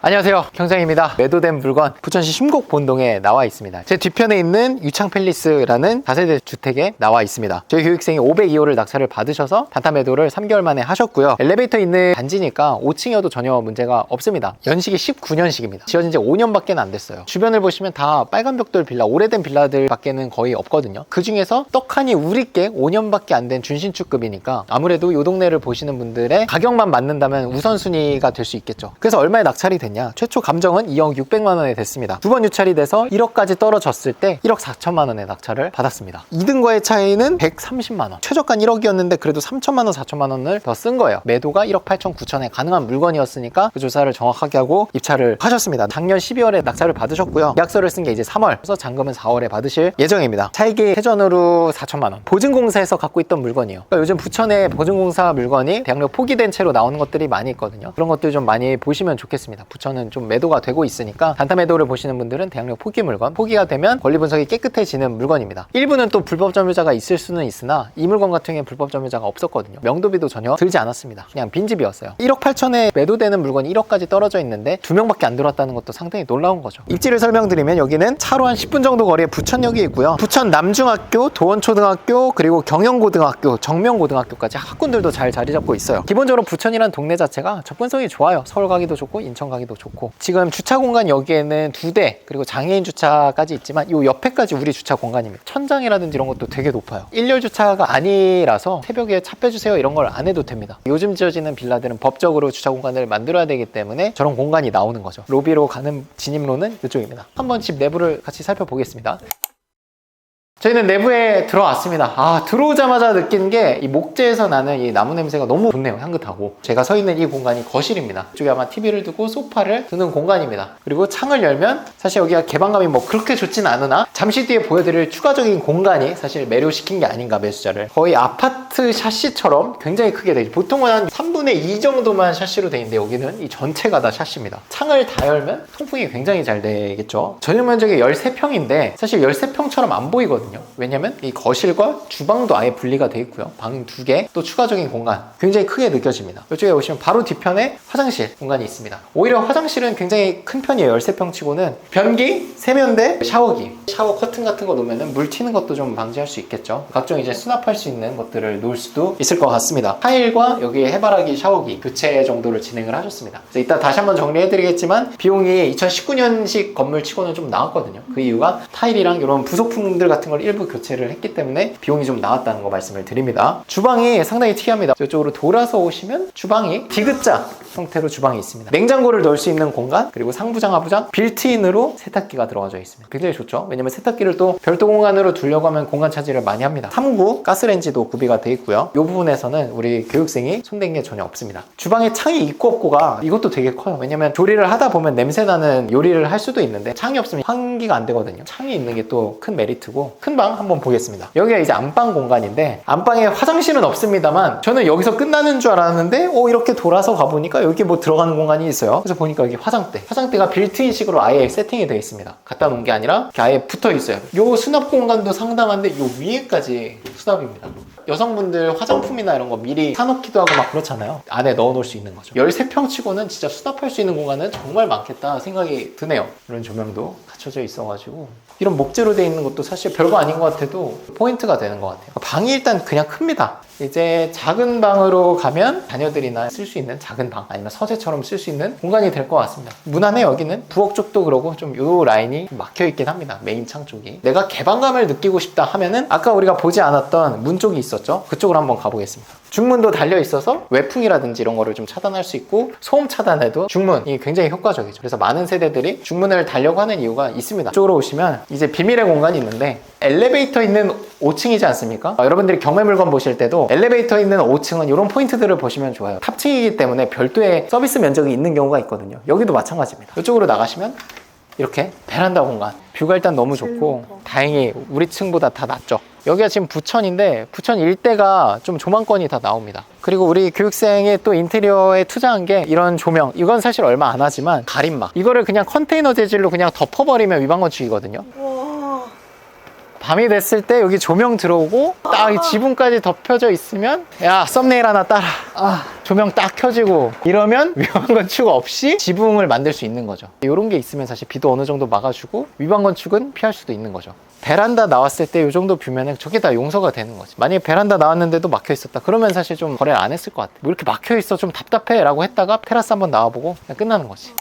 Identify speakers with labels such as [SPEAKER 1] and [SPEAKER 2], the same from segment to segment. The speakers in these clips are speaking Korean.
[SPEAKER 1] 안녕하세요. 경장입니다. 매도된 물건 부천시 심곡 본동에 나와 있습니다. 제 뒤편에 있는 유창 팰리스라는 다세대 주택에 나와 있습니다. 저희 교육생이 502호를 낙찰을 받으셔서 단타 매도를 3개월 만에 하셨고요. 엘리베이터 있는 단지니까 5층이어도 전혀 문제가 없습니다. 연식이 19년식입니다. 지어진 지 5년밖에 안 됐어요. 주변을 보시면 다 빨간 벽돌 빌라 오래된 빌라들 밖에는 거의 없거든요. 그 중에서 떡하니 우리께 5년밖에 안 된 준신축급이니까 아무래도 이 동네를 보시는 분들의 가격만 맞는다면 우선순위가 될 수 있겠죠. 그래서 얼마에 낙찰이 됐냐? 최초 감정은 2억 600만 원에 됐습니다. 두 번 유찰이 돼서 1억까지 떨어졌을 때 1억 4천만 원에 낙찰을 받았습니다. 2등과의 차이는 130만 원. 최저가 1억이었는데 그래도 3천만 원 4천만 원을 더 쓴 거예요. 매도가 1억 8천 9천에 가능한 물건이었으니까 그 조사를 정확하게 하고 입찰을 하셨습니다. 작년 12월에 낙찰을 받으셨고요. 계약서를 쓴 게 이제 3월. 그래서 잔금은 4월에 받으실 예정입니다. 차익이 회전으로 4천만 원. 보증공사에서 갖고 있던 물건이에요. 그러니까 요즘 부천에 보증공사 물건이 대학로 포기된 채로 나오는 것들이 많이 있거든요. 그런 것들 좀 많이 보시면 좋겠습니다 부천은 좀 매도가 되고 있으니까 단타 매도를 보시는 분들은 대학로 포기 물건 포기가 되면 권리 분석이 깨끗해지는 물건입니다. 일부는 또 불법 점유자가 있을 수는 있으나 이 물건 같은 경우에 불법 점유자가 없었거든요. 명도비도 전혀 들지 않았습니다. 그냥 빈집이었어요. 1억 8천에 매도되는 물건이 1억까지 떨어져 있는데 두 명밖에 안 들어왔다는 것도 상당히 놀라운 거죠. 입지를 설명드리면 여기는 차로 한 10분 정도 거리에 부천역이 있고요. 부천 남중학교 도원초등학교 그리고 경영고등학교 정명고등학교까지 학군들도 잘 자리 잡고 있어요. 기본적으로 부천이란 동네 자체가 접근성이 좋아요. 서울 가기도 좋고 인천 가기도 좋고. 지금 주차 공간 여기에는 두 대 그리고 장애인 주차까지 있지만 이 옆에까지 우리 주차 공간입니다. 천장이라든지 이런 것도 되게 높아요. 일렬 주차가 아니라서 새벽에 차 빼주세요 이런 걸 안 해도 됩니다. 요즘 지어지는 빌라들은 법적으로 주차 공간을 만들어야 되기 때문에 저런 공간이 나오는 거죠. 로비로 가는 진입로는 이쪽입니다. 한번 집 내부를 같이 살펴보겠습니다 저희는 내부에 들어왔습니다. 아, 들어오자마자 느낀 게 이 목재에서 나는 이 나무 냄새가 너무 좋네요. 향긋하고. 제가 서 있는 이 공간이 거실입니다. 이쪽에 아마 TV를 두고 소파를 두는 공간입니다. 그리고 창을 열면 사실 여기가 개방감이 뭐 그렇게 좋진 않으나 잠시 뒤에 보여드릴 추가적인 공간이 사실 매료시킨 게 아닌가 매수자를. 거의 아파트 샤시처럼 굉장히 크게 되죠. 보통은 한 3 분의 2 정도만 샤시로 돼 있는데 여기는 이 전체가 다 샤시입니다. 창을 다 열면 통풍이 굉장히 잘 되겠죠. 전용 면적이 13평인데 사실 13평처럼 안 보이거든요. 왜냐면 이 거실과 주방도 아예 분리가 돼 있고요. 방 두 개, 또 추가적인 공간 굉장히 크게 느껴집니다. 이쪽에 보시면 바로 뒤편에 화장실 공간이 있습니다. 오히려 화장실은 굉장히 큰 편이에요. 13평 치고는 변기, 세면대, 샤워기, 샤워 커튼 같은 거 놓으면 물 튀는 것도 좀 방지할 수 있겠죠. 각종 이제 수납할 수 있는 것들을 놓을 수도 있을 것 같습니다. 타일과 여기에 해바라기 샤워기 교체 정도를 진행을 하셨습니다. 그래서 이따 다시 한번 정리해드리겠지만 비용이 2019년식 건물 치고는 좀 나왔거든요. 그 이유가 타일이랑 이런 부속품들 같은 걸 일부 교체를 했기 때문에 비용이 좀 나왔다는 거 말씀을 드립니다. 주방이 상당히 특이합니다. 이쪽으로 돌아서 오시면 주방이 디귿자 형태로 주방이 있습니다. 냉장고를 넣을 수 있는 공간 그리고 상부장 하부장 빌트인으로 세탁기가 들어가져 있습니다. 굉장히 좋죠. 왜냐면 세탁기를 또 별도 공간으로 두려고 하면 공간 차지를 많이 합니다. 3구 가스레인지도 구비가 돼 있고요. 이 부분에서는 우리 교육생이 손댄 게 전혀 없습니다. 주방에 창이 있고 없고가 이것도 되게 커요. 왜냐면 조리를 하다 보면 냄새 나는 요리를 할 수도 있는데 창이 없으면 환기가 안 되거든요. 창이 있는 게 또 큰 메리트고 큰 방 한번 보겠습니다. 여기가 이제 안방 공간인데 안방에 화장실은 없습니다만 저는 여기서 끝나는 줄 알았는데 오 이렇게 돌아서 가보니까 여기 뭐 들어가는 공간이 있어요. 그래서 보니까 여기 화장대. 화장대가 빌트인식으로 아예 세팅이 되어 있습니다. 갖다 놓은 게 아니라 아예 붙어 있어요. 요 수납 공간도 상당한데 요 위에까지 수납입니다. 여성분들 화장품이나 이런 거 미리 사놓기도 하고 막 그렇잖아요. 안에 넣어 놓을 수 있는 거죠. 13평 치고는 진짜 수납할 수 있는 공간은 정말 많겠다 생각이 드네요. 이런 조명도 갖춰져 있어가지고 이런 목재로 되어 있는 것도 사실 별거 아닌 것 같아도 포인트가 되는 것 같아요. 방이 일단 그냥 큽니다. 이제 작은 방으로 가면 자녀들이나 쓸 수 있는 작은 방 아니면 서재처럼 쓸 수 있는 공간이 될 것 같습니다. 무난해 여기는 부엌 쪽도 그러고 좀 요 라인이 막혀 있긴 합니다. 메인 창 쪽이. 내가 개방감을 느끼고 싶다 하면은 아까 우리가 보지 않았던 문 쪽이 있 었죠. 그쪽으로 한번 가보겠습니다. 중문도 달려 있어서 외풍이라든지 이런 거를 좀 차단할 수 있고 소음 차단에도 중문이 굉장히 효과적이죠. 그래서 많은 세대들이 중문을 달려고 하는 이유가 있습니다. 이쪽으로 오시면 이제 비밀의 공간이 있는데 엘리베이터 있는 5층이지 않습니까? 어, 여러분들이 경매 물건 보실 때도 엘리베이터 있는 5층은 이런 포인트들을 보시면 좋아요. 탑층이기 때문에 별도의 서비스 면적이 있는 경우가 있거든요. 여기도 마찬가지입니다. 이쪽으로 나가시면 이렇게 베란다 공간 뷰가 일단 너무 좋고 다행히 우리 층보다 다 낫죠 여기가 지금 부천인데 부천 일대가 좀 조망권이 다 나옵니다. 그리고 우리 교육생이 또 인테리어에 투자한 게 이런 조명. 이건 사실 얼마 안 하지만 가림막. 이거를 그냥 컨테이너 재질로 그냥 덮어버리면 위반 건축이거든요.
[SPEAKER 2] 와.
[SPEAKER 1] 밤이 됐을 때 여기 조명 들어오고 딱이 지붕까지 덮여져 있으면 야 썸네일 하나 따라. 아 조명 딱 켜지고 이러면 위반 건축 없이 지붕을 만들 수 있는 거죠. 이런 게 있으면 사실 비도 어느 정도 막아주고 위반 건축은 피할 수도 있는 거죠. 베란다 나왔을 때 이 정도 뷰면은 저게 다 용서가 되는 거지. 만약에 베란다 나왔는데도 막혀 있었다. 그러면 사실 좀 거래를 안 했을 것 같아. 뭐 이렇게 막혀 있어 좀 답답해 라고 했다가 테라스 한번 나와보고 그냥 끝나는 거지.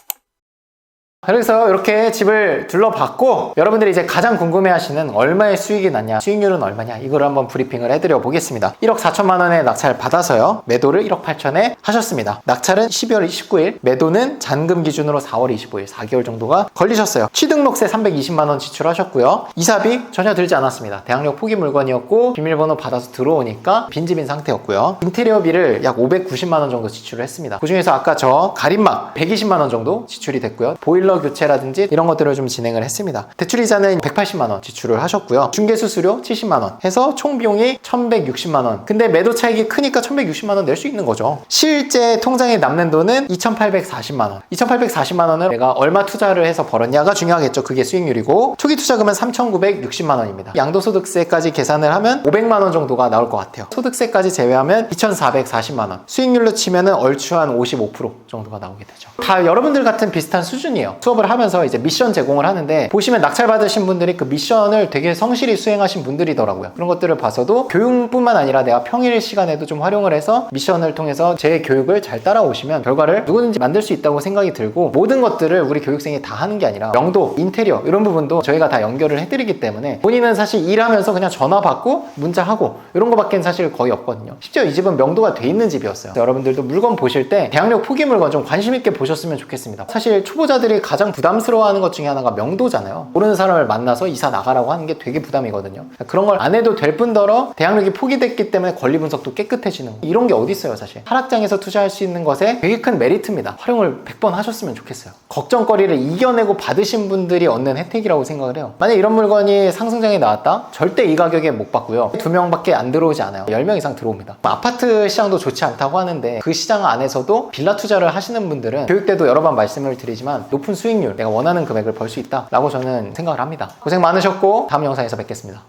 [SPEAKER 1] 그래서 이렇게 집을 둘러봤고 여러분들이 이제 가장 궁금해하시는 얼마의 수익이 났냐 수익률은 얼마냐 이걸 한번 브리핑을 해드려 보겠습니다. 1억 4천만 원의 낙찰 받아서요. 매도를 1억 8천에 하셨습니다. 낙찰은 12월 29일 매도는 잔금 기준으로 4월 25일 4개월 정도가 걸리셨어요. 취등록세 320만 원 지출하셨고요. 이사비 전혀 들지 않았습니다. 대학력 포기 물건이었고 비밀번호 받아서 들어오니까 빈집인 상태였고요. 인테리어비를 약 590만 원 정도 지출을 했습니다. 그 중에서 아까 저 가림막 120만 원 정도 지출이 됐고요. 보일러 교체라든지 이런 것들을 좀 진행을 했습니다. 대출이자는 180만 원 지출을 하셨고요. 중개수수료 70만 원 해서 총 비용이 1,160만 원. 근데 매도 차익이 크니까 1,160만 원 낼 수 있는 거죠. 실제 통장에 남는 돈은 2,840만 원. 2,840만 원을 내가 얼마 투자를 해서 벌었냐가 중요하겠죠. 그게 수익률이고 초기 투자금은 3,960만 원입니다. 양도소득세까지 계산을 하면 500만 원 정도가 나올 것 같아요. 소득세까지 제외하면 2,440만 원. 수익률로 치면은 얼추 한 55% 정도가 나오게 되죠. 다 여러분들 같은 비슷한 수준이에요. 수업을 하면서 이제 미션 제공을 하는데 보시면 낙찰 받으신 분들이 그 미션을 되게 성실히 수행하신 분들이더라고요. 그런 것들을 봐서도 교육뿐만 아니라 내가 평일 시간에도 좀 활용을 해서 미션을 통해서 제 교육을 잘 따라오시면 결과를 누구든지 만들 수 있다고 생각이 들고 모든 것들을 우리 교육생이 다 하는 게 아니라 명도, 인테리어 이런 부분도 저희가 다 연결을 해드리기 때문에 본인은 사실 일하면서 그냥 전화 받고 문자 하고 이런 거밖엔 사실 거의 없거든요. 심지어 이 집은 명도가 돼 있는 집이었어요. 여러분들도 물건 보실 때 대학력 포기 물건 좀 관심 있게 보셨으면 좋겠습니다. 사실 초보자들이 가장 부담스러워하는 것 중에 하나가 명도잖아요. 모르는 사람을 만나서 이사 나가라고 하는 게 되게 부담이거든요. 그런 걸 안 해도 될 뿐더러 대학력이 포기됐기 때문에 권리 분석도 깨끗해지는 거. 이런 게 어디 있어요, 사실. 하락장에서 투자할 수 있는 것에 되게 큰 메리트입니다. 활용을 100번 하셨으면 좋겠어요. 걱정거리를 이겨내고 받으신 분들이 얻는 혜택이라고 생각을 해요. 만약 이런 물건이 상승장에 나왔다? 절대 이 가격에 못 받고요. 두 명밖에 안 들어오지 않아요. 10명 이상 들어옵니다. 아파트 시장도 좋지 않다고 하는데 그 시장 안에서도 빌라 투자를 하시는 분들은 교육 때도 여러 번 말씀을 드리지만 높은 수익률, 내가 원하는 금액을 벌 수 있다라고 저는 생각을 합니다. 고생 많으셨고 다음 영상에서 뵙겠습니다.